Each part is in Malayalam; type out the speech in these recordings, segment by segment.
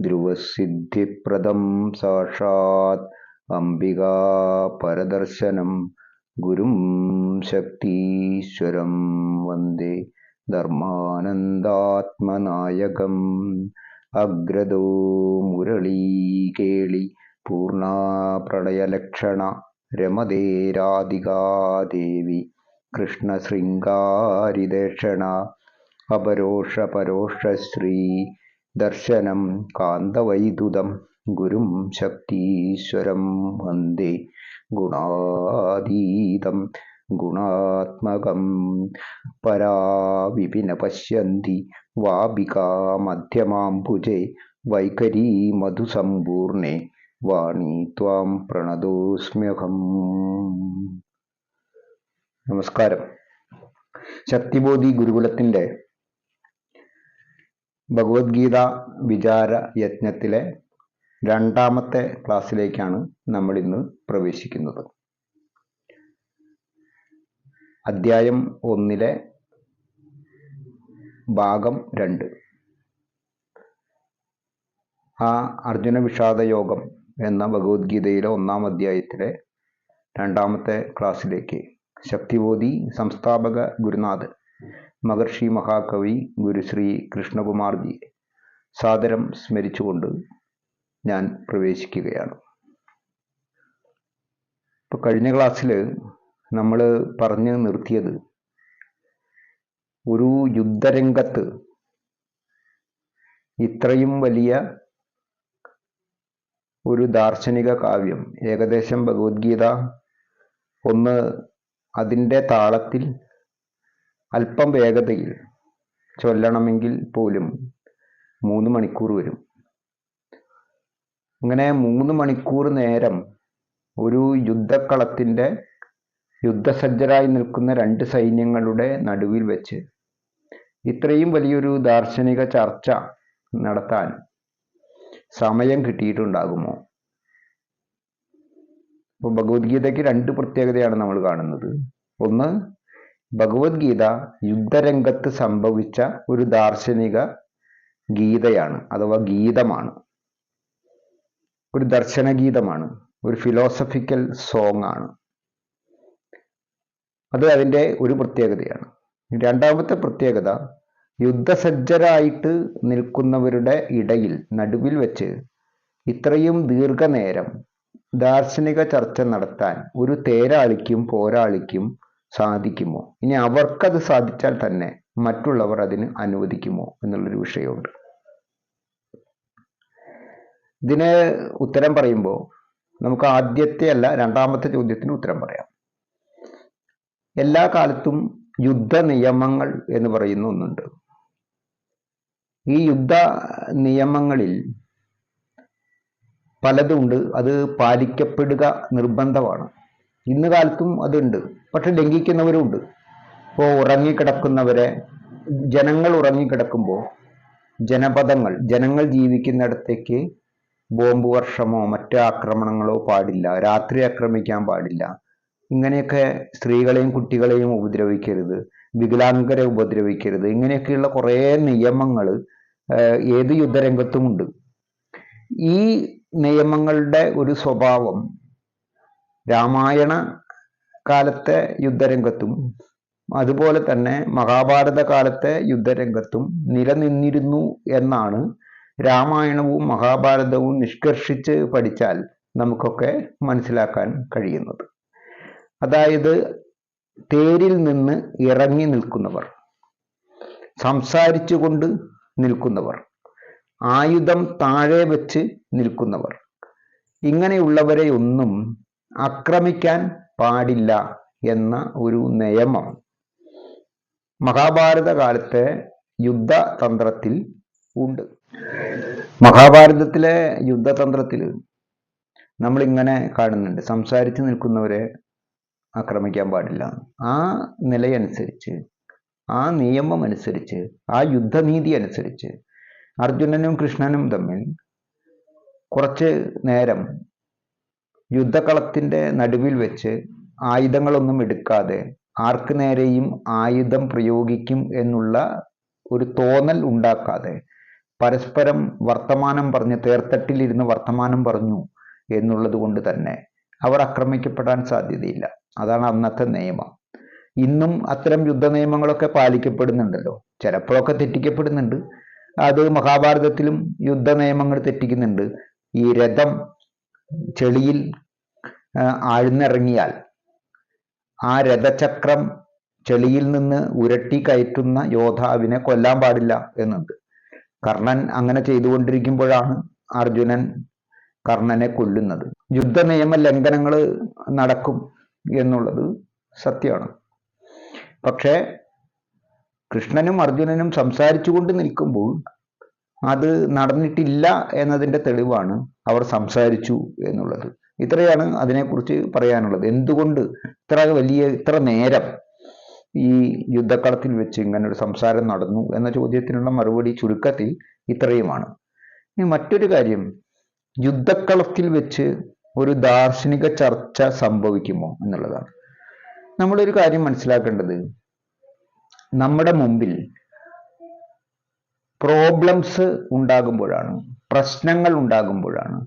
ധ്രുവസിദ്ധിപ്രദം സാക്ഷാത് അംബികാ പരദർശനം ഗുരും ശക്തീശ്വരം വന്ദേ ധർമാനന്ദാത്മനായകം. അഗ്രദോ മുരളീകേളി പൂർണാ പ്രളയലക്ഷണ രമതേ രാധികാദേവി കൃഷ്ണശൃംഗാരിദേഷണ അപരോഷ പരോഷശ്രീ ദർശനം കാന്തവൈദുതം ഗുരും ശക്തീശ്വരം വന്ദേ ഗുണാതീതം ഗുണാത്മകം പരാവിപിന പശ്യന്തി വാപികാമധ്യമാംബുജേ വൈകരീ മധുസമ്പൂർണേ വാണി ത്വാം പ്രണതോസ്മ്യഹം. നമസ്കാരം. ശക്തിബോധി ഗുരുകുലത്തിന്റെ ഭഗവത്ഗീത വിചാര യജ്ഞത്തിലെ രണ്ടാമത്തെ ക്ലാസ്സിലേക്കാണ് നമ്മൾ ഇന്ന് പ്രവേശിക്കുന്നത്. അദ്ധ്യായം ഒന്നിലെ ഭാഗം രണ്ട്. ആ അർജുന വിഷാദ യോഗം എന്ന ഭഗവത്ഗീതയിലെ ഒന്നാം അധ്യായത്തിലെ രണ്ടാമത്തെ ക്ലാസ്സിലേക്ക് ശക്തിബോധി സംസ്ഥാപക ഗുരുനാഥ് മഹർഷി മഹാകവി ഗുരുശ്രീ കൃഷ്ണകുമാർജി സാദരം സ്മരിച്ചുകൊണ്ട് ഞാൻ പ്രവേശിക്കുകയാണ്. ഇപ്പോൾ കഴിഞ്ഞ ക്ലാസ്സിൽ നമ്മൾ പറഞ്ഞു നിർത്തിയത് ഒരു യുദ്ധരംഗത്ത് ഇത്രയും വലിയ ഒരു ദാർശനിക കാവ്യം ഏകദേശം ഭഗവത്ഗീത ഒന്ന് അതിന്റെ താളത്തിൽ അല്പം വേഗതയിൽ ചൊല്ലണമെങ്കിൽ പോലും മൂന്ന് മണിക്കൂർ വരും. അങ്ങനെ മൂന്ന് മണിക്കൂർ നേരം ഒരു യുദ്ധക്കളത്തിന്റെ യുദ്ധസജ്ജരായി നിൽക്കുന്ന രണ്ട് സൈന്യങ്ങളുടെ നടുവിൽ വെച്ച് ഇത്രയും വലിയൊരു ദാർശനിക ചർച്ച നടത്താൻ സമയം കിട്ടിയിട്ടുണ്ടാകുമോ? അപ്പോൾ ഭഗവത്ഗീതയ്ക്ക് രണ്ട് പ്രത്യേകതയാണ് നമ്മൾ കാണുന്നത്. ഒന്ന് ഭഗവത്ഗീത യുദ്ധരംഗത്ത് സംഭവിച്ച ഒരു ദാർശനിക ഗീതയാണ് അഥവാ ഗീതമാണ്. ഒരു ദർശനഗീതമാണ് ഒരു ഫിലോസഫിക്കൽ സോങ് ആണ്. അത് അതിന്റെ ഒരു പ്രത്യേകതയാണ്. രണ്ടാമത്തെ പ്രത്യേകത യുദ്ധസജ്ജരായിട്ട് നിൽക്കുന്നവരുടെ ഇടയിൽ നടുവിൽ വെച്ച് ഇത്രയും ദീർഘനേരം ദാർശനിക ചർച്ച നടത്താൻ ഒരു തേരാളിക്കും പോരാളിക്കും സാധിക്കുമോ? ഇനി അവർക്കത് സാധിച്ചാൽ തന്നെ മറ്റുള്ളവർ അതിന് അനുവദിക്കുമോ എന്നുള്ളൊരു വിഷയമുണ്ട്. ഇതിന് ഉത്തരം പറയുമ്പോൾ നമുക്ക് ആദ്യത്തെ അല്ല രണ്ടാമത്തെ ചോദ്യത്തിന് ഉത്തരം പറയാം. എല്ലാ കാലത്തും യുദ്ധ നിയമങ്ങൾ എന്ന് പറയുന്ന ഒന്നുണ്ട്. ഈ യുദ്ധ നിയമങ്ങളിൽ പലതുണ്ട് അത് പാലിക്കപ്പെടുക നിർബന്ധമാണ്. ഇന്ന് കാലത്തും അതുണ്ട്. പക്ഷെ ലംഘിക്കുന്നവരുണ്ട്. ഇപ്പോൾ ഉറങ്ങിക്കിടക്കുന്നവരെ ജനങ്ങൾ ഉറങ്ങിക്കിടക്കുമ്പോൾ ജനപദങ്ങൾ ജനങ്ങൾ ജീവിക്കുന്നിടത്തേക്ക് ബോംബ് വർഷമോ മറ്റ് ആക്രമണങ്ങളോ പാടില്ല. രാത്രി ആക്രമിക്കാൻ പാടില്ല. ഇങ്ങനെയൊക്കെ സ്ത്രീകളെയും കുട്ടികളെയും ഉപദ്രവിക്കരുത്. വികലാംഗരെ ഉപദ്രവിക്കരുത്. ഇങ്ങനെയൊക്കെയുള്ള കുറേ നിയമങ്ങൾ ഏത് യുദ്ധരംഗത്തുമുണ്ട്. ഈ നിയമങ്ങളുടെ ഒരു സ്വഭാവം രാമായണ കാലത്തെ യുദ്ധരംഗത്തും അതുപോലെ തന്നെ മഹാഭാരത കാലത്തെ യുദ്ധരംഗത്തും നിലനിന്നിരുന്നു എന്നാണ് രാമായണവും മഹാഭാരതവും നിഷ്കർഷിച്ച് പഠിച്ചാൽ നമുക്കൊക്കെ മനസ്സിലാക്കാൻ കഴിയുന്നത്. അതായത് തേരിൽ നിന്ന് ഇറങ്ങി നിൽക്കുന്നവർ സംസാരിച്ചുകൊണ്ട് നിൽക്കുന്നവർ ആയുധം താഴെ വെച്ച് നിൽക്കുന്നവർ ഇങ്ങനെയുള്ളവരെ ഒന്നും ആക്രമിക്കാൻ പാടില്ല എന്ന ഒരു നിയമം. മഹാഭാരത കാലത്തെ യുദ്ധതന്ത്രത്തിൽ ഉണ്ട്. മഹാഭാരതത്തിലെ യുദ്ധതന്ത്രത്തിൽ നമ്മളിങ്ങനെ കാണുന്നുണ്ട്. സംസാരിച്ച് നിൽക്കുന്നവരെ ആക്രമിക്കാൻ പാടില്ല. ആ നിലയനുസരിച്ച് ആ നിയമം അനുസരിച്ച് ആ യുദ്ധനീതി അനുസരിച്ച് അർജുനനും കൃഷ്ണനും തമ്മിൽ കുറച്ച് നേരം യുദ്ധകളത്തിന്റെ നടുവിൽ വെച്ച് ആയുധങ്ങളൊന്നും എടുക്കാതെ ആർക്ക് നേരെയും ആയുധം പ്രയോഗിക്കും എന്നുള്ള ഒരു തോന്നൽ ഉണ്ടാക്കാതെ പരസ്പരം വർത്തമാനം പറഞ്ഞ് തേർത്തട്ടിലിരുന്ന് വർത്തമാനം പറഞ്ഞു എന്നുള്ളത് കൊണ്ട് തന്നെ അവർ ആക്രമിക്കപ്പെടാൻ സാധ്യതയില്ല. അതാണ് അന്നത്തെ നിയമം. ഇന്നും അത്തരം യുദ്ധ നിയമങ്ങളൊക്കെ പാലിക്കപ്പെടുന്നുണ്ടല്ലോ. ചിലപ്പോഴൊക്കെ തെറ്റിക്കപ്പെടുന്നുണ്ട്. അത് മഹാഭാരതത്തിലും യുദ്ധ നിയമങ്ങൾ തെറ്റിക്കുന്നുണ്ട്. ഈ രഥം ചെളിയിൽ ആഴ്ന്നിറങ്ങിയാൽ ആ രഥചക്രം ചെളിയിൽ നിന്ന് ഉരട്ടി കയറ്റുന്ന യോദ്ധാവിനെ കൊല്ലാൻ പാടില്ല എന്നുണ്ട്. കർണൻ അങ്ങനെ ചെയ്തുകൊണ്ടിരിക്കുമ്പോഴാണ് അർജുനൻ കർണനെ കൊല്ലുന്നത്. യുദ്ധ നിയമ ലംഘനങ്ങൾ നടക്കും എന്നുള്ളത് സത്യമാണ്. പക്ഷേ കൃഷ്ണനും അർജുനനും സംസാരിച്ചുകൊണ്ട് നിൽക്കുമ്പോൾ അത് നടന്നിട്ടില്ല എന്നതിന്റെ തെളിവാണ് അവർ സംസാരിച്ചു എന്നുള്ളത്. ഇത്രയാണ് അതിനെക്കുറിച്ച് പറയാനുള്ളത്. എന്തുകൊണ്ട് ഇത്ര വലിയ ഇത്ര നേരം ഈ യുദ്ധക്കളത്തിൽ വെച്ച് ഇങ്ങനെ ഒരു സംസാരം നടന്നു എന്ന ചോദ്യത്തിനുള്ള മറുപടി ചുരുക്കത്തിൽ ഇത്രയുമാണ്. ഇനി മറ്റൊരു കാര്യം. യുദ്ധക്കളത്തിൽ വെച്ച് ഒരു ദാർശനിക ചർച്ച സംഭവിക്കുമോ എന്നുള്ളതാണ്. നമ്മളൊരു കാര്യം മനസ്സിലാക്കേണ്ടത്. നമ്മുടെ മുമ്പിൽ പ്രോബ്ലംസ് ഉണ്ടാകുമ്പോഴാണ് പ്രശ്നങ്ങൾ ഉണ്ടാകുമ്പോഴാണ്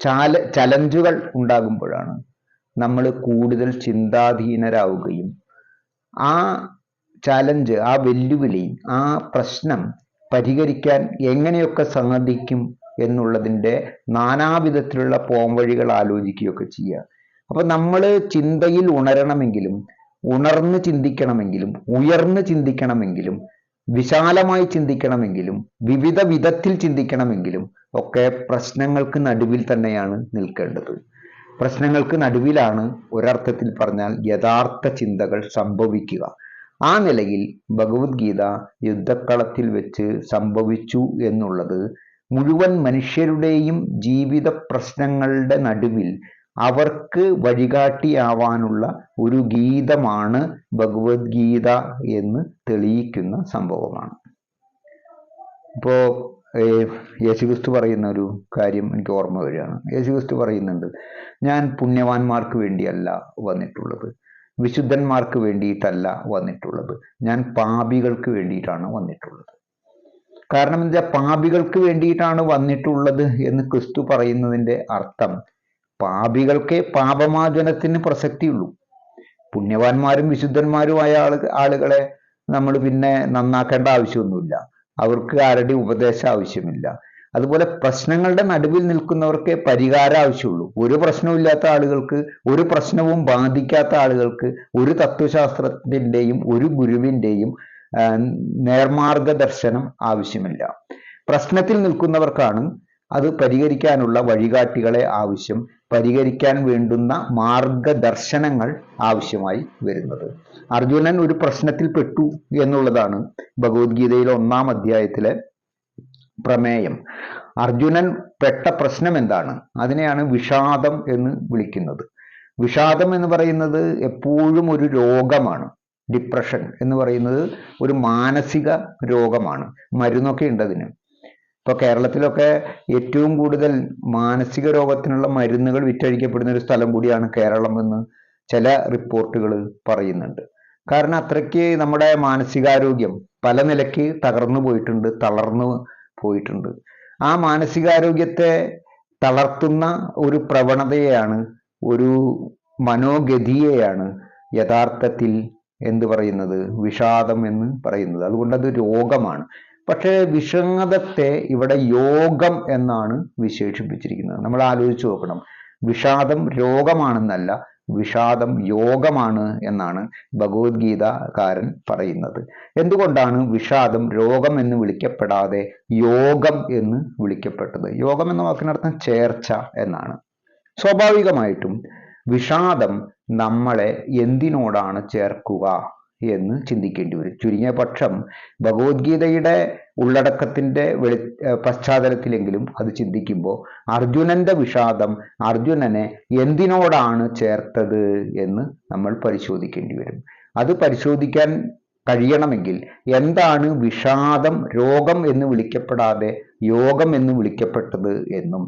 ചാല ചലഞ്ചുകൾ ഉണ്ടാകുമ്പോഴാണ് നമ്മൾ കൂടുതൽ ചിന്താധീനരാവുകയും ആ ചാലഞ്ച് ആ വെല്ലുവിളി ആ പ്രശ്നം പരിഹരിക്കാൻ എങ്ങനെയൊക്കെ സാധിക്കും എന്നുള്ളതിന്റെ നാനാവിധത്തിലുള്ള പോംവഴികൾ ആലോചിക്കുകയൊക്കെ ചെയ്യുക. അപ്പം നമ്മൾ ചിന്തയിൽ ഉണരണമെങ്കിലും ഉണർന്ന് ചിന്തിക്കണമെങ്കിലും ഉയർന്ന് ചിന്തിക്കണമെങ്കിലും വിശാലമായി ചിന്തിക്കണമെങ്കിലും വിവിധ വിധത്തിൽ ചിന്തിക്കണമെങ്കിലും ഒക്കെ പ്രശ്നങ്ങൾക്ക് നടുവിൽ തന്നെയാണ് നിൽക്കേണ്ടത്. പ്രശ്നങ്ങൾക്ക് നടുവിലാണ് ഒരർത്ഥത്തിൽ പറഞ്ഞാൽ യഥാർത്ഥ ചിന്തകൾ സംഭവിക്കുക. ആ നിലയിൽ ഭഗവത്ഗീത യുദ്ധക്കളത്തിൽ വെച്ച് സംഭവിച്ചു എന്നുള്ളത് മുഴുവൻ മനുഷ്യരുടെയും ജീവിത പ്രശ്നങ്ങളുടെ നടുവിൽ അവർക്ക് വഴികാട്ടിയാവാനുള്ള ഒരു ഗീതമാണ് ഭഗവത്ഗീത എന്ന് തെളിയിക്കുന്ന സംഭവമാണ്. ഇപ്പോൾ യേശുക്രിസ്തു പറയുന്ന ഒരു കാര്യം എനിക്ക് ഓർമ്മ വരികയാണ്. യേശുക്രിസ്തു പറയുന്നുണ്ട് ഞാൻ പുണ്യവാന്മാർക്ക് വേണ്ടിയല്ല വന്നിട്ടുള്ളത്. വിശുദ്ധന്മാർക്ക് വേണ്ടിയിട്ടല്ല വന്നിട്ടുള്ളത്. ഞാൻ പാപികൾക്ക് വേണ്ടിയിട്ടാണ് വന്നിട്ടുള്ളത്. കാരണം എന്താ? പാപികൾക്ക് വേണ്ടിയിട്ടാണ് വന്നിട്ടുള്ളത് എന്ന് ക്രിസ്തു പറയുന്നതിന്റെ അർത്ഥം പാപികൾക്ക് പാപമാചനത്തിന് പ്രസക്തിയുള്ളൂ. പുണ്യവാന്മാരും വിശുദ്ധന്മാരുമായ ആൾ ആളുകളെ നമ്മൾ പിന്നെ നന്നാക്കേണ്ട ആവശ്യമൊന്നുമില്ല. അവർക്ക് ആരുടെ ഉപദേശം ആവശ്യമില്ല. അതുപോലെ പ്രശ്നങ്ങളുടെ നടുവിൽ നിൽക്കുന്നവർക്ക് പരിഹാരം ആവശ്യമുള്ളൂ. ഒരു പ്രശ്നവും ആളുകൾക്ക് ഒരു പ്രശ്നവും ബാധിക്കാത്ത ആളുകൾക്ക് ഒരു തത്വശാസ്ത്രത്തിന്റെയും ഒരു ഗുരുവിന്റെയും നേർമാർഗ ദർശനം ആവശ്യമില്ല. പ്രശ്നത്തിൽ നിൽക്കുന്നവർക്കാണ് അത് പരിഹരിക്കാനുള്ള വഴികാട്ടികളെ ആവശ്യം. പരിഹരിക്കാൻ വേണ്ടുന്ന മാർഗദർശനങ്ങൾ ആവശ്യമായി വരുന്നത്. അർജുനൻ ഒരു പ്രശ്നത്തിൽ പെട്ടു എന്നുള്ളതാണ് ഭഗവത്ഗീതയിലെ ഒന്നാം അധ്യായത്തിലെ പ്രമേയം. അർജുനൻ പെട്ട പ്രശ്നം എന്താണ്? അതിനെയാണ് വിഷാദം എന്ന് വിളിക്കുന്നത്. വിഷാദം എന്ന് പറയുന്നത് എപ്പോഴും ഒരു രോഗമാണ്. ഡിപ്രഷൻ എന്ന് പറയുന്നത് ഒരു മാനസിക രോഗമാണ്. മരുന്നൊക്കെ ഉണ്ട് അതിന്. ഇപ്പോൾ കേരളത്തിലൊക്കെ ഏറ്റവും കൂടുതൽ മാനസിക രോഗത്തിനുള്ള മരുന്നുകൾ വിറ്റഴിക്കപ്പെടുന്ന ഒരു സ്ഥലം കൂടിയാണ് കേരളം എന്ന് ചില റിപ്പോർട്ടുകൾ പറയുന്നുണ്ട്. കാരണം അത്രയ്ക്ക് നമ്മുടെ മാനസികാരോഗ്യം പല നിലയ്ക്ക് തകർന്നു പോയിട്ടുണ്ട് തളർന്നു പോയിട്ടുണ്ട്. ആ മാനസികാരോഗ്യത്തെ തളർത്തുന്ന ഒരു പ്രവണതയെയാണ് ഒരു മനോഗതിയെയാണ് യഥാർത്ഥത്തിൽ എന്ത് പറയുന്നത്? വിഷാദം എന്ന് പറയുന്നത്. അതുകൊണ്ട് അത് രോഗമാണ്. പക്ഷേ വിഷാദത്തെ ഇവിടെ യോഗം എന്നാണ് വിശേഷിപ്പിച്ചിരിക്കുന്നത്. നമ്മൾ ആലോചിച്ച് നോക്കണം. വിഷാദം രോഗമാണെന്നല്ല വിഷാദം യോഗമാണ് എന്നാണ് ഭഗവത്ഗീതകാരൻ പറയുന്നത്. എന്തുകൊണ്ടാണ് വിഷാദം രോഗം എന്ന് വിളിക്കപ്പെടാതെ യോഗം എന്ന് വിളിക്കപ്പെട്ടത്? യോഗം എന്ന വാക്കിനർത്ഥം ചേർച്ച എന്നാണ്. സ്വാഭാവികമായിട്ടും വിഷാദം നമ്മളെ എന്തിനോടാണ് ചേർക്കുക? എന്ന് ചിന്തിക്കേണ്ടി വരും. ചുരുങ്ങിയ പക്ഷം ഭഗവത്ഗീതയുടെ ഉള്ളടക്കത്തിന്റെ വെളി പശ്ചാത്തലത്തിലെങ്കിലും അത് ചിന്തിക്കുമ്പോൾ അർജുനന്റെ വിഷാദം അർജുനനെ എന്തിനോടാണ് ചേർത്തത് എന്ന് നമ്മൾ പരിശോധിക്കേണ്ടി വരും. അത് പരിശോധിക്കാൻ കഴിയണമെങ്കിൽ എന്താണ് വിഷാദം രോഗം എന്ന് വിളിക്കപ്പെടാതെ യോഗം എന്ന് വിളിക്കപ്പെട്ടത് എന്നും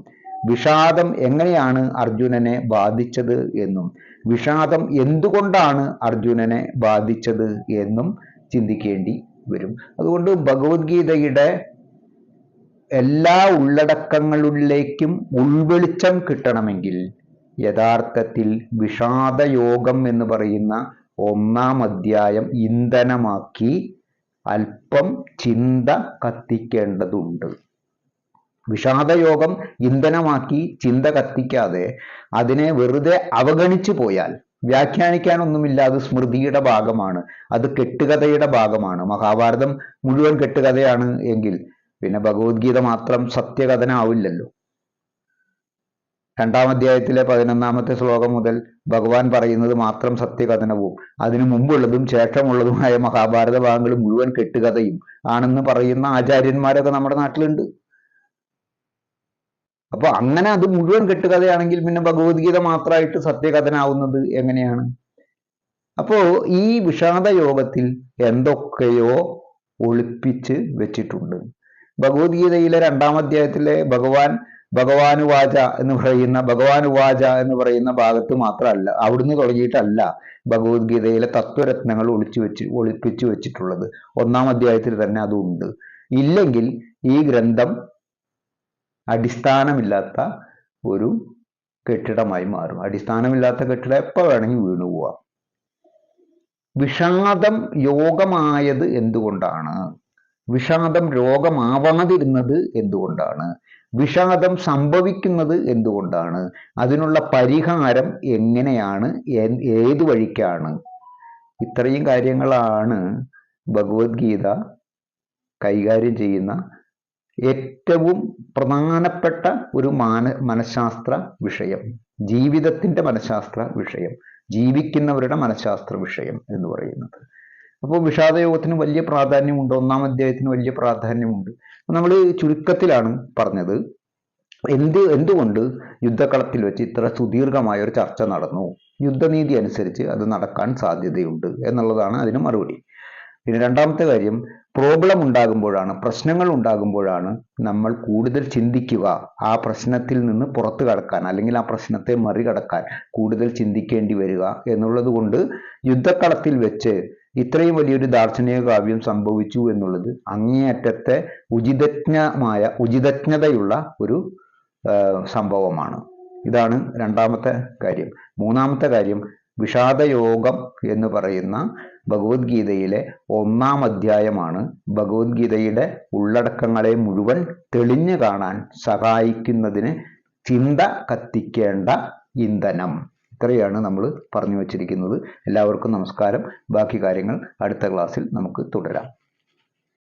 വിഷാദം എങ്ങനെയാണ് അർജുനനെ ബാധിച്ചത് എന്നും വിഷാദം എന്തുകൊണ്ടാണ് അർജുനനെ ബാധിച്ചത് എന്നും ചിന്തിക്കേണ്ടി വരും. അതുകൊണ്ട് ഭഗവത്ഗീതയുടെ എല്ലാ ഉള്ളടക്കങ്ങളിലേക്കും ഉൾവെളിച്ചം കിട്ടണമെങ്കിൽ യഥാർത്ഥത്തിൽ വിഷാദയോഗം എന്ന് പറയുന്ന ഒന്നാം അധ്യായം ഇന്ധനമാക്കി അല്പം ചിന്ത കത്തിക്കേണ്ടതുണ്ട്. വിഷാദയോഗം ഇന്ധനമാക്കി ചിന്ത കത്തിക്കാതെ അതിനെ വെറുതെ അവഗണിച്ചു പോയാൽ വ്യാഖ്യാനിക്കാനൊന്നുമില്ല. അത് സ്മൃതിയുടെ ഭാഗമാണ്. അത് കെട്ടുകഥയുടെ ഭാഗമാണ്. മഹാഭാരതം മുഴുവൻ കെട്ടുകഥയാണ് എങ്കിൽ പിന്നെ ഭഗവത്ഗീത മാത്രം സത്യകഥനാവില്ലല്ലോ. രണ്ടാം അധ്യായത്തിലെ പതിനൊന്നാമത്തെ ശ്ലോകം മുതൽ ഭഗവാൻ പറയുന്നത് മാത്രം സത്യകഥനവും അതിനു മുമ്പുള്ളതും ശേഷമുള്ളതുമായ മഹാഭാരത ഭാഗങ്ങൾ മുഴുവൻ കെട്ടുകഥയും ആണെന്ന് പറയുന്ന ആചാര്യന്മാരൊക്കെ നമ്മുടെ നാട്ടിലുണ്ട്. അപ്പൊ അങ്ങനെ അത് മുഴുവൻ കെട്ടുകഥയാണെങ്കിൽ പിന്നെ ഭഗവത്ഗീത മാത്രമായിട്ട് സത്യകഥനാവുന്നത് എങ്ങനെയാണ്? അപ്പോ ഈ വിഷാദ യോഗത്തിൽ എന്തൊക്കെയോ ഒളിപ്പിച്ച് വെച്ചിട്ടുണ്ട്. ഭഗവത്ഗീതയിലെ രണ്ടാം അധ്യായത്തിലെ ഭഗവാൻ ഭഗവാനുവാച എന്ന് പറയുന്ന ഭഗവാനുവാച എന്ന് പറയുന്ന ഭാഗത്ത് മാത്രമല്ല അവിടുന്ന് തുടങ്ങിയിട്ടല്ല ഭഗവത്ഗീതയിലെ തത്വരത്നങ്ങൾ ഒളിച്ചു വെച്ച് ഒളിപ്പിച്ചു വെച്ചിട്ടുള്ളത്. ഒന്നാം അധ്യായത്തിൽ തന്നെ അതുണ്ട്. ഇല്ലെങ്കിൽ ഈ ഗ്രന്ഥം അടിസ്ഥാനമില്ലാത്ത ഒരു കെട്ടിടമായി മാറും. അടിസ്ഥാനമില്ലാത്ത കെട്ടിടം എപ്പോൾ വേണമെങ്കിൽ വീണു പോവാം. വിഷാദം യോഗമായത് എന്തുകൊണ്ടാണ്? വിഷാദം രോഗമാവാതിരുന്നത് എന്തുകൊണ്ടാണ്? വിഷാദം സംഭവിക്കുന്നത് എന്തുകൊണ്ടാണ്? അതിനുള്ള പരിഹാരം എങ്ങനെയാണ്? ഏത് വഴിക്കാണ്? ഇത്രയും കാര്യങ്ങളാണ് ഭഗവത്ഗീത കൈകാര്യം ചെയ്യുന്ന ഏറ്റവും പ്രധാനപ്പെട്ട ഒരു മാന മനഃശാസ്ത്ര വിഷയം ജീവിതത്തിന്റെ മനഃശാസ്ത്ര വിഷയം ജീവിക്കുന്നവരുടെ മനഃശാസ്ത്ര വിഷയം എന്ന് പറയുന്നത്. അപ്പോൾ വിഷാദയോഗത്തിന് വലിയ പ്രാധാന്യമുണ്ട് ഒന്നാം അധ്യായത്തിന് വലിയ പ്രാധാന്യമുണ്ട്. നമ്മൾ ചുരുക്കത്തിലാണ് പറഞ്ഞത് എന്ത് എന്തുകൊണ്ട് യുദ്ധക്കളത്തിൽ വെച്ച് ഇത്ര സുദീർഘമായ ഒരു ചർച്ച നടന്നു? യുദ്ധനീതി അനുസരിച്ച് അത് നടക്കാൻ സാധ്യതയുണ്ട് എന്നുള്ളതാണ് അതിന് മറുപടി. പിന്നെ രണ്ടാമത്തെ കാര്യം പ്രോബ്ലം ഉണ്ടാകുമ്പോഴാണ് പ്രശ്നങ്ങൾ ഉണ്ടാകുമ്പോഴാണ് നമ്മൾ കൂടുതൽ ചിന്തിക്കുക ആ പ്രശ്നത്തിൽ നിന്ന് പുറത്തു കടക്കാൻ അല്ലെങ്കിൽ ആ പ്രശ്നത്തെ മറികടക്കാൻ കൂടുതൽ ചിന്തിക്കേണ്ടി വരിക എന്നുള്ളത് കൊണ്ട് യുദ്ധക്കളത്തിൽ വെച്ച് ഇത്രയും വലിയൊരു ദാർശനിക കാവ്യം സംഭവിച്ചു എന്നുള്ളത് അങ്ങേയറ്റത്തെ ഉചിതജ്ഞമായ ഉചിതജ്ഞതയുള്ള ഒരു സംഭവമാണ്. ഇതാണ് രണ്ടാമത്തെ കാര്യം. മൂന്നാമത്തെ കാര്യം വിഷാദയോഗം എന്ന് പറയുന്ന ഭഗവത്ഗീതയിലെ ഒന്നാം അധ്യായമാണ് ഭഗവത്ഗീതയുടെ ഉള്ളടക്കങ്ങളെ മുഴുവൻ തെളിഞ്ഞു കാണാൻ സഹായിക്കുന്നതിന് ചിന്ത കത്തിക്കേണ്ട ഇന്ധനം. ഇത്രയാണ് നമ്മൾ പറഞ്ഞു വച്ചിരിക്കുന്നത്. എല്ലാവർക്കും നമസ്കാരം. ബാക്കി കാര്യങ്ങൾ അടുത്ത ക്ലാസ്സിൽ നമുക്ക് തുടരാം.